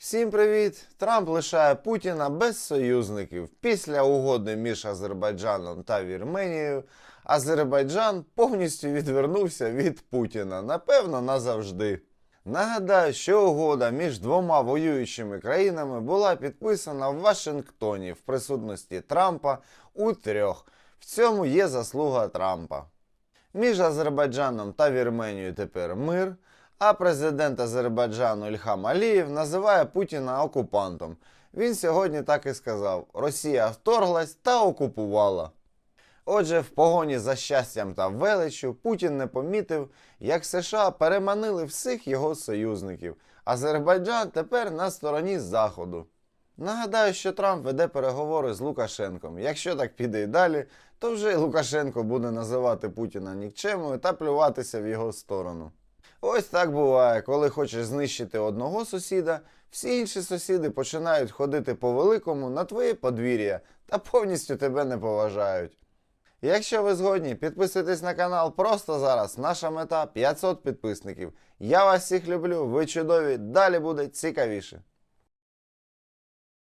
Всім привіт! Трамп лишає Путіна без союзників. Після угоди між Азербайджаном та Вірменією Азербайджан повністю відвернувся від Путіна, напевно, назавжди. Нагадаю, що угода між двома воюючими країнами була підписана в Вашингтоні в присутності Трампа у трьох. В цьому є заслуга Трампа. Між Азербайджаном та Вірменією тепер мир, а президент Азербайджану Ільхам Алієв називає Путіна окупантом. Він сьогодні так і сказав: Росія вторглась та окупувала. Отже, в погоні за щастям та величчю Путін не помітив, як США переманили всіх його союзників. Азербайджан тепер на стороні Заходу. Нагадаю, що Трамп веде переговори з Лукашенком. Якщо так піде і далі, то вже Лукашенко буде називати Путіна нікчемою та плюватися в його сторону. Ось так буває, коли хочеш знищити одного сусіда, всі інші сусіди починають ходити по великому на твоє подвір'я та повністю тебе не поважають. Якщо ви згодні, підписуйтесь на канал просто зараз. Наша мета 500 підписників. Я вас всіх люблю, ви чудові, далі буде цікавіше.